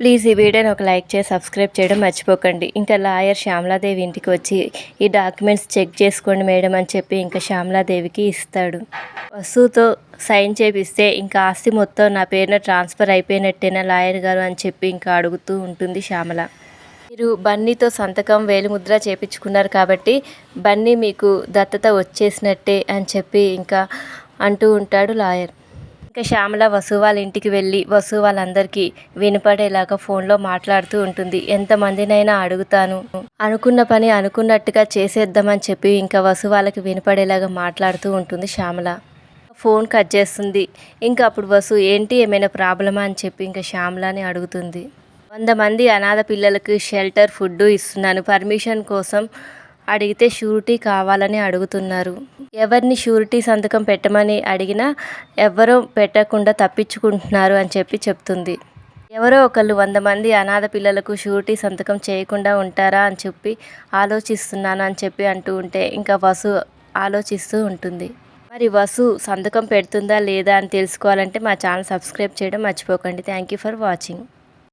Please ఈ వీడియోని ఒక లైక్ చేసి సబ్స్క్రైబ్ చేయడం మర్చిపోకండి. ఇంకా లాయర్ శ్యామలాదేవి ఇంటికి వచ్చి ఈ డాక్యుమెంట్స్ చెక్ చేసుకోండి మేడం అని చెప్పి ఇంకా శ్యామలాదేవికి ఇస్తాడు. వస్తువుతో సైన్ చేపిస్తే ఇంకా ఆస్తి మొత్తం నా పేరున ట్రాన్స్ఫర్ అయిపోయినట్టేనా లాయర్ గారు అని చెప్పి ఇంకా అడుగుతూ ఉంటుంది శ్యామల. మీరు బన్నీతో సంతకం వేలిముద్ర చేపించుకున్నారు కాబట్టి బన్నీ మీకు దత్తత వచ్చేసినట్టే అని చెప్పి ఇంకా అంటూ ఉంటాడు లాయర్. ఇంకా శ్యామల వసు వాళ్ళ ఇంటికి వెళ్ళి వసు వాళ్ళందరికీ వినపడేలాగా ఫోన్లో మాట్లాడుతూ ఉంటుంది. ఎంతమందినైనా అడుగుతాను. అనుకున్న పని అనుకున్నట్టుగా చేసేద్దామని చెప్పి ఇంకా వసు వాళ్ళకి వినపడేలాగా మాట్లాడుతూ ఉంటుంది శ్యామల. ఫోన్ కట్ చేస్తుంది. ఇంకా అప్పుడు వసు ఏంటి ఏమైనా ప్రాబ్లమా? అని చెప్పి ఇంకా శ్యామలని అడుగుతుంది. వంద మంది అనాథ పిల్లలకు షెల్టర్ ఫుడ్ ఇస్తున్నాను. పర్మిషన్ కోసం అడిగితే షూరిటీ కావాలని అడుగుతున్నారు. ఎవరిని షూరిటీ సంతకం పెట్టమని అడిగినా ఎవ్వరూ పెట్టకుండా తప్పించుకుంటున్నారు అని చెప్పి చెప్తుంది. ఎవరో ఒకళ్ళు వంద మంది అనాథ పిల్లలకు షూరిటీ సంతకం చేయకుండా ఉంటారా అని చెప్పి ఆలోచిస్తున్నాను అని చెప్పి అంటూ ఉంటే ఇంకా వసు ఆలోచిస్తూ ఉంటుంది. మరి వసు సంతకం పెడుతుందా లేదా అని తెలుసుకోవాలంటే మా ఛానల్ సబ్స్క్రైబ్ చేయడం మర్చిపోకండి. Thank you for watching.